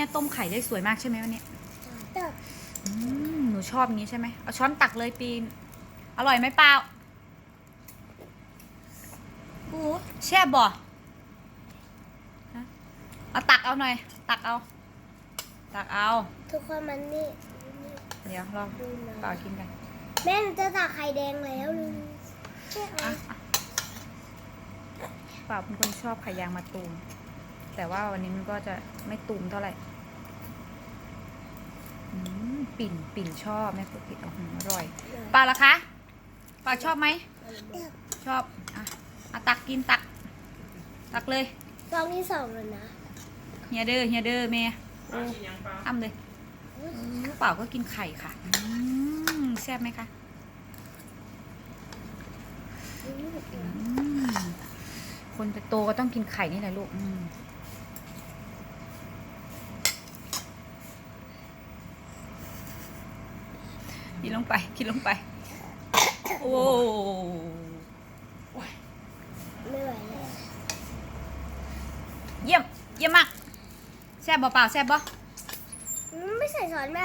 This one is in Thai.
ม่ต้มไข่ได้สวยมากใช่ไหมวันนี้แต่อืมหนูชอบอย่างนี้ใช่ไหมเอาช้อนตักเลยปีน อร่อยไหมเปล่าปูแช่บบ่ฮะเอาตักเอาหน่อย ตักเอา ตักเอา ทุกคนมันนี่นี่เดี๋ยวลองดูนะเปล่ากินกัน แม่หนูจะตักไข่แดงแล้วดูใช่ไหมอะอะเปล่าเป็นคนชอบไข่ยางมาตูม แต่ว่าวันนี้มันก็จะไม่ตูมเท่าไหร่อืมปิ่นปิ่นชอบแม่ปุ๊กปิ่นอร่อยเปล่าล่ะคะเปล่าชอบไหมชอบอะอะตักกินตัก ตักเลยฟองที่สองแล้วนะเฮียเด้อเฮียเด้อแม่อ้ำเลยเปล่าก็กินไข่ค่ะอืมแซ่บไหมคะอืมคนจะโตก็ต้องกินไข่นี่แหละลูกอืม กินลงไปกินลงไป โอ้ไม่ไหวแล้วเยี่ยม เยี่ยมมาก แซ่บบ่เปล่าแซ่บบ่ไม่ใส่ซอสแม่